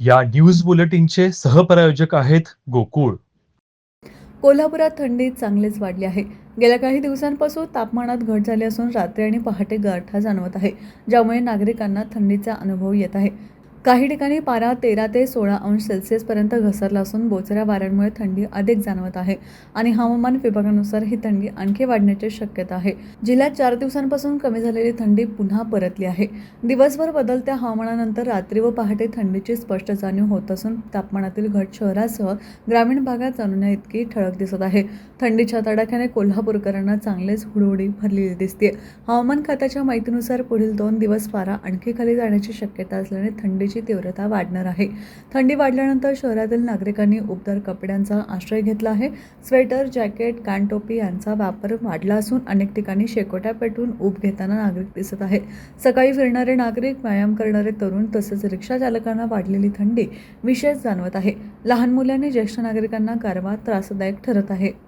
या न्यूज बुलेटिनचे सहप्रायोजक आहेत गोकुळ. कोल्हापुरात थंडी चांगलीच वाढली आहे. गेल्या काही दिवसांपासून तापमानात घट झाली असून रात्री आणि पहाटे गारठा जाणवत आहे ज्यामुळे नागरिकांना थंडीचा अनुभव येत आहे. काही ठिकाणी पारा तेरा ते सोळा अंश सेल्सिअसपर्यंत घसरला असून बोचऱ्या वाऱ्यांमुळे थंडी अधिक जाणवत आहे आणि हवामान विभागानुसार ही थंडी आणखी वाढण्याची शक्यता आहे. जिल्ह्यात चार दिवसांपासून कमी झालेली थंडी पुन्हा परतली आहे. दिवसभर बदलत्या हवामानानंतर रात्री व पहाटे थंडीची स्पष्ट जाणीव होत असून तापमानातील घट शहरासह ग्रामीण भागात जाणवण्या इतकी ठळक दिसत आहे. थंडीच्या तडाख्याने कोल्हापूरकरांना चांगलेच हुडहुडी भरलेली दिसते हवामान खात्याच्या माहितीनुसार पुढील दोन दिवस पारा आणखी खाली जाण्याची शक्यता असल्याने थंडीची तीव्रता वाढणार आहे. थंडी वाढल्यानंतर शहरातील नागरिकांनी उबदार कपड्यांचा आश्रय घेतला आहे. स्वेटर जॅकेट कानटोपी यांचा वापर वाढला असून अनेक ठिकाणी शेकोट्या पेटवून ऊब घेताना नागरिक दिसत आहे सकाळी फिरणारे नागरिक व्यायाम करणारे तरुण तसेच रिक्षा चालकांना वाढलेली थंडी विशेष जाणवत आहे. लहान मुलांनी ज्येष्ठ नागरिकांना गारवा त्रासदायक ठरत आहे.